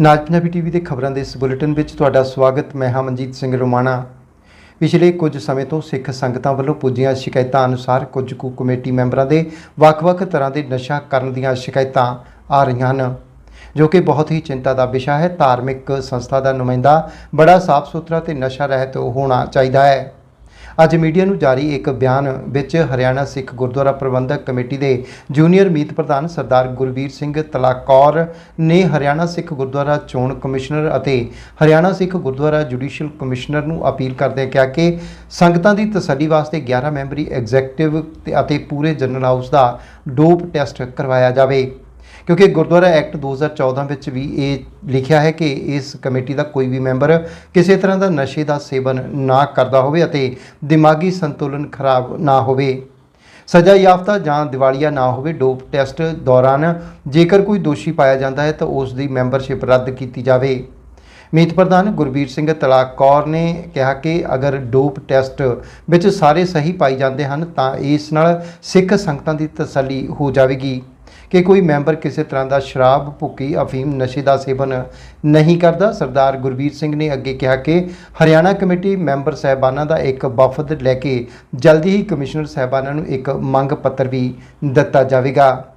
ਨਾਜ Punjabi TV ਦੇ ਖਬਰਾਂ ਦੇ ਇਸ ਬੁਲੇਟਿਨ ਵਿੱਚ ਤੁਹਾਡਾ ਸਵਾਗਤ। ਮੈਂ ਹਾਂ ਮਨਜੀਤ ਸਿੰਘ ਰੋਮਾਣਾ। ਪਿਛਲੇ ਕੁਝ ਸਮੇਂ ਤੋਂ ਸਿੱਖ ਸੰਗਤਾਂ ਵੱਲੋਂ ਪੁੱਜੀਆਂ ਸ਼ਿਕਾਇਤਾਂ ਅਨੁਸਾਰ ਕੁਝ ਕੁ ਕਮੇਟੀ ਮੈਂਬਰਾਂ ਦੇ ਵੱਖ-ਵੱਖ ਤਰ੍ਹਾਂ ਦੇ ਨਸ਼ਾ ਕਰਨ ਦੀਆਂ ਸ਼ਿਕਾਇਤਾਂ ਆ ਰਹੀਆਂ ਹਨ, ਜੋ ਕਿ ਬਹੁਤ ਹੀ ਚਿੰਤਾ ਦਾ ਵਿਸ਼ਾ ਹੈ। ਧਾਰਮਿਕ ਸੰਸਥਾ ਦਾ ਨੁਮਾਇੰਦਾ ਬੜਾ ਸਾਫ਼ ਸੁਥਰਾ ਤੇ ਨਸ਼ਾ ਰਹਿਤ ਹੋਣਾ ਚਾਹੀਦਾ ਹੈ। ਅੱਜ ਮੀਡੀਆ ਨੂੰ ਜਾਰੀ ਇੱਕ ਬਿਆਨ ਵਿੱਚ ਹਰਿਆਣਾ ਸਿੱਖ ਗੁਰਦੁਆਰਾ ਪ੍ਰਬੰਧਕ ਕਮੇਟੀ ਦੇ ਜੂਨੀਅਰ ਮੀਤ ਪ੍ਰਧਾਨ ਸਰਦਾਰ ਗੁਰਵੀਰ ਸਿੰਘ ਤਲਾਕੌਰ ਨੇ ਹਰਿਆਣਾ ਸਿੱਖ ਗੁਰਦੁਆਰਾ ਚੋਣ ਕਮਿਸ਼ਨਰ ਅਤੇ ਹਰਿਆਣਾ ਸਿੱਖ ਗੁਰਦੁਆਰਾ ਜੁਡੀਸ਼ੀਅਲ ਕਮਿਸ਼ਨਰ ਨੂੰ ਅਪੀਲ ਕਰਦੇ ਕਿਹਾ ਕਿ ਸੰਗਤਾਂ ਦੀ ਤਸੱਲੀ ਵਾਸਤੇ 11 ਮੈਂਬਰੀ ਐਗਜ਼ੈਕਟਿਵ ਅਤੇ ਪੂਰੇ ਜਨਰਲ ਹਾਊਸ ਦਾ ਡੋਪ ਟੈਸਟ ਕਰਵਾਇਆ ਜਾਵੇ। ਕਿਉਂਕਿ ਗੁਰਦੁਆਰਾ ਐਕਟ 2014 ਵਿੱਚ ਵੀ ਇਹ ਲਿਖਿਆ ਹੈ ਕਿ ਇਸ ਕਮੇਟੀ ਦਾ ਕੋਈ ਵੀ ਮੈਂਬਰ ਕਿਸੇ ਤਰ੍ਹਾਂ ਦਾ ਨਸ਼ੇ ਦਾ ਸੇਵਨ ਨਾ ਕਰਦਾ ਹੋਵੇ ਅਤੇ ਦਿਮਾਗੀ ਸੰਤੁਲਨ ਖਰਾਬ ਨਾ ਹੋਵੇ। ਸਜ਼ਾ ਯਾਫਤਾ ਜਾਂ ਦਿਵਾਲੀਆ ਨਾ ਹੋਵੇ, ਡੋਪ ਟੈਸਟ ਦੌਰਾਨ ਜੇਕਰ ਕੋਈ ਦੋਸ਼ੀ ਪਾਇਆ ਜਾਂਦਾ ਹੈ ਤਾਂ ਉਸ ਦੀ ਮੈਂਬਰਸ਼ਿਪ ਰੱਦ ਕੀਤੀ ਜਾਵੇ। ਮੀਤ ਪ੍ਰਧਾਨ ਗੁਰਬੀਰ ਸਿੰਘ ਤਲਾਕ ਕੌਰ ਨੇ ਕਿਹਾ ਕਿ ਅਗਰ ਡੋਪ ਟੈਸਟ ਵਿੱਚ ਸਾਰੇ ਸਹੀ ਪਾਈ ਜਾਂਦੇ ਹਨ ਤਾਂ ਇਸ ਨਾਲ ਸਿੱਖ ਸੰਗਤਾਂ ਦੀ ਤਸੱਲੀ ਹੋ ਜਾਵੇਗੀ। ਕਿ ਕੋਈ ਮੈਂਬਰ ਕਿਸੇ ਤਰ੍ਹਾਂ ਦਾ ਸ਼ਰਾਬ, ਭੁੱਕੀ, ਅਫੀਮ, ਨਸ਼ੇ ਦਾ ਸੇਵਨ ਨਹੀਂ ਕਰਦਾ। ਸਰਦਾਰ ਗੁਰਬੀਰ ਸਿੰਘ ਨੇ ਅੱਗੇ ਕਿਹਾ ਕਿ ਹਰਿਆਣਾ ਕਮੇਟੀ ਮੈਂਬਰ ਸਹਿਬਾਨਾਂ ਦਾ ਇੱਕ ਵਫਦ ਲੈ ਕੇ ਜਲਦੀ ਹੀ ਕਮਿਸ਼ਨਰ ਸਹਿਬਾਨਾਂ ਨੂੰ ਇੱਕ ਮੰਗ ਪੱਤਰ ਵੀ ਦਿੱਤਾ ਜਾਵੇਗਾ।